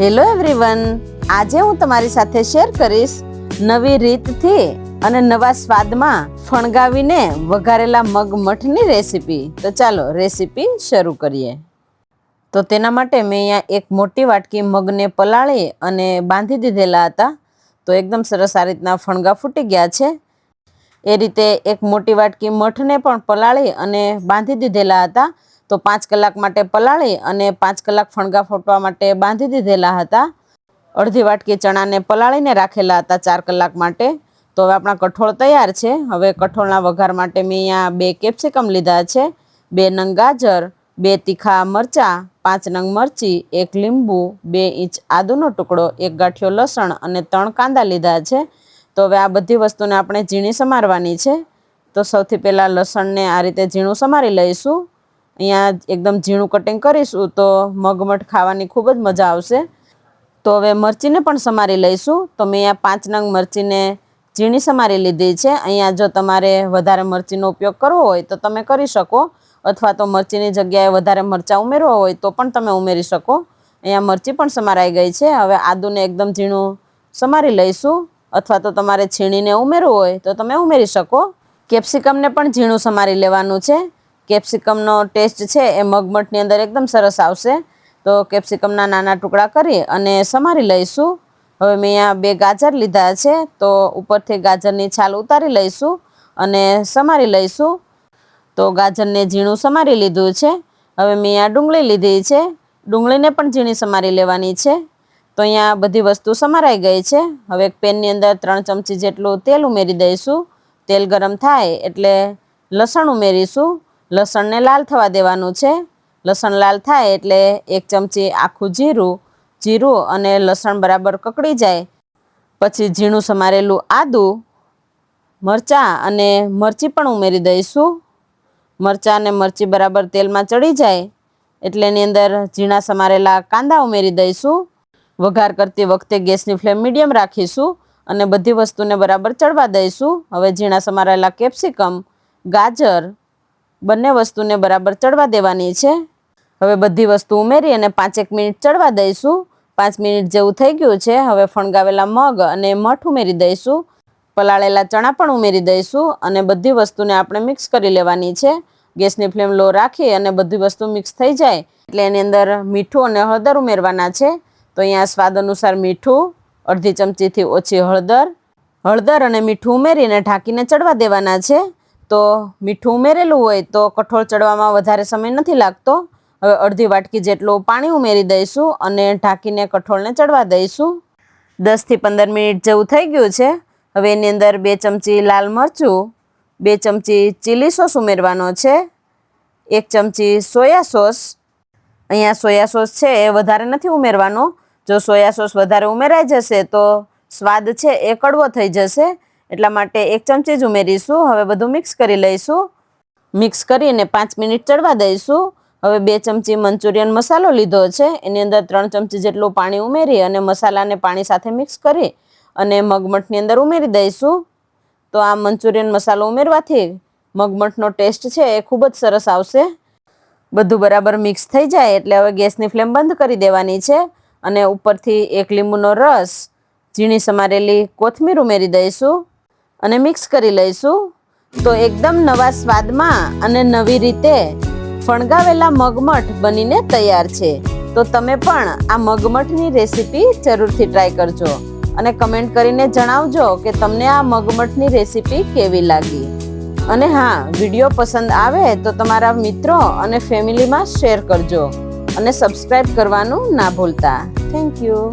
Hello everyone આજે હું તમારી સાથે શેર કરીશ નવી રીતથી અને નવા સ્વાદમાં ફણગાવીને વઘારેલા મગ મઠની રેસીપી તો ચાલો રેસીપી શરૂ કરીએ. તો તેના માટે મેં અહીંયા એક મોટી વાટકી મગને પલાળી અને બાંધી દીધેલા હતા. તો એકદમ સરસ આ રીતના ફણગા ફૂટી ગયા છે. એ રીતે એક મોટી વાટકી મઠને પણ પલાળી અને બાંધી દીધેલા હતા. તો પાંચ કલાક માટે પલાળી અને પાંચ કલાક ફણગા ફોટવા માટે બાંધી દીધેલા હતા. અડધી વાટકી ચણાને પલાળીને રાખેલા હતા ચાર કલાક માટે. તો હવે આપણા કઠોળ તૈયાર છે. હવે કઠોળના વઘાર માટે મેં અહીંયા બે કેપ્સિકમ લીધા છે. બે નંગ ગાજર, બે તીખા મરચાં, પાંચ નંગ મરચી, એક લીંબુ, બે ઇંચ આદુનો ટુકડો, એક ગાંઠિયો લસણ અને ત્રણ કાંદા લીધા છે. તો હવે આ બધી વસ્તુને આપણે ઝીણી સમારવાની છે. તો સૌથી પહેલાં લસણને આ રીતે ઝીણું સમારી લઈશું. અહીંયા એકદમ ઝીણું કટિંગ કરીશું તો મગમઠ ખાવાની ખૂબ જ મજા આવશે. તો હવે મરચીને પણ સમારી લઈશું. તો મેં અહીંયા પાંચ નંગ મરચીને ઝીણી સમારી લીધી છે. અહીંયા જો તમારે વધારે મરચીનો ઉપયોગ કરવો હોય તો તમે કરી શકો. અથવા તો મરચીની જગ્યાએ વધારે મરચાં ઉમેરવા હોય તો પણ તમે ઉમેરી શકો. અહીંયા મરચી પણ સમારાઈ ગઈ છે. હવે આદુને એકદમ ઝીણું સમારી લઈશું. અથવા તો તમારે છીણીને ઉમેરવું હોય તો તમે ઉમેરી શકો. કેપ્સિકમને પણ ઝીણું સમારી લેવાનું છે. કેપ્સિકમનો ટેસ્ટ છે એ મગમઠની અંદર એકદમ સરસ આવશે. તો કેપ્સિકમના નાના ટુકડા કરી અને સમારી લઈશું. હવે મેં અહીંયા બે ગાજર લીધા છે, તો ઉપરથી ગાજરની છાલ ઉતારી લઈશું અને સમારી લઈશું. તો ગાજરને ઝીણું સમારી લીધું છે. હવે મેં અહીંયા ડુંગળી લીધી છે. ડુંગળીને પણ ઝીણી સમારી લેવાની છે. તો અહીંયા બધી વસ્તુ સમારાઈ ગઈ છે. હવે એક પેનની અંદર ત્રણ ચમચી જેટલું તેલ ઉમેરી દઈશું. તેલ ગરમ થાય એટલે લસણ ઉમેરીશું. લસણને લાલ થવા દેવાનું છે. લસણ લાલ થાય એટલે એક ચમચી આખું જીરું જીરું અને લસણ બરાબર કકડી જાય. પછી ઝીણું સમારેલું આદું, મરચાં અને મરચી પણ ઉમેરી દઈશું. મરચાં અને મરચી બરાબર તેલમાં ચડી જાય એટલે એની અંદર ઝીણા સમારેલા કાંદા ઉમેરી દઈશું. વઘાર કરતી વખતે ગેસની ફ્લેમ મીડિયમ રાખીશું અને બધી વસ્તુને બરાબર ચડવા દઈશું. હવે ઝીણા સમારેલા કેપ્સિકમ, ગાજર બંને વસ્તુને બરાબર ચડવા દેવાની છે. હવે બધી વસ્તુ ઉમેરી અને પાંચેક મિનિટ ચડવા દઈશું. પાંચ મિનિટ જેવું થઈ ગયું છે. હવે ફણગાવેલા મગ અને મઠ ઉમેરી દઈશું. પલાળેલા ચણા પણ ઉમેરી દઈશું અને બધી વસ્તુને આપણે મિક્સ કરી લેવાની છે. ગેસની ફ્લેમ લો રાખી અને બધી વસ્તુ મિક્સ થઈ જાય એટલે એની અંદર મીઠું અને હળદર ઉમેરવાના છે. તો અહીંયા સ્વાદ અનુસાર મીઠું, અડધી ચમચીથી ઓછી હળદર હળદર અને મીઠું ઉમેરીને ઢાંકીને ચડવા દેવાના છે. તો મીઠું ઉમેરેલું હોય તો કઠોળ ચડવામાં વધારે સમય નથી લાગતો. હવે અડધી વાટકી જેટલું પાણી ઉમેરી દઈશું અને ઢાંકીને કઠોળને ચડવા દઈશું. દસથી પંદર મિનિટ જેવું થઈ ગયું છે. હવે એની અંદર બે ચમચી લાલ મરચું, બે ચમચી ચીલી સોસ ઉમેરવાનો છે, એક ચમચી સોયા સોસ. અહીંયા સોયા સોસ છે એ વધારે નથી ઉમેરવાનો. જો સોયા સોસ વધારે ઉમેરાઈ જશે તો સ્વાદ છે એ કડવો થઈ જશે. એટલા માટે એક ચમચી જ ઉમેરીશું. હવે બધું મિક્સ કરી લઈશું. મિક્સ કરીને પાંચ મિનિટ ચડવા દઈશું. હવે બે ચમચી મંચુરિયન મસાલો લીધો છે. એની અંદર ત્રણ ચમચી જેટલું પાણી ઉમેરી અને મસાલાને પાણી સાથે મિક્સ કરી અને મગમઠની અંદર ઉમેરી દઈશું. તો આ મંચુરિયન મસાલો ઉમેરવાથી મગમઠનો ટેસ્ટ છે એ ખૂબ જ સરસ આવશે. બધું બરાબર મિક્સ થઈ જાય એટલે હવે ગેસની ફ્લેમ બંધ કરી દેવાની છે અને ઉપરથી એક લીંબુનો રસ, ઝીણી સમારેલી કોથમીર ઉમેરી દઈશું. અને મિક્સ કરી લઈશું. તો એકદમ નવા સ્વાદમાં અને નવી રીતે ફણગાવેલા મગમઠ બનીને તૈયાર છે. તો તમે પણ આ મગમઠની રેસીપી જરૂરથી ટ્રાય કરજો અને કમેન્ટ કરીને જણાવજો કે તમને આ મગમઠની રેસીપી કેવી લાગી. અને હા, વીડિયો પસંદ આવે તો તમારા મિત્રો અને ફેમિલીમાં શેર કરજો અને સબસ્ક્રાઈબ કરવાનું ના ભૂલતા. Thank you.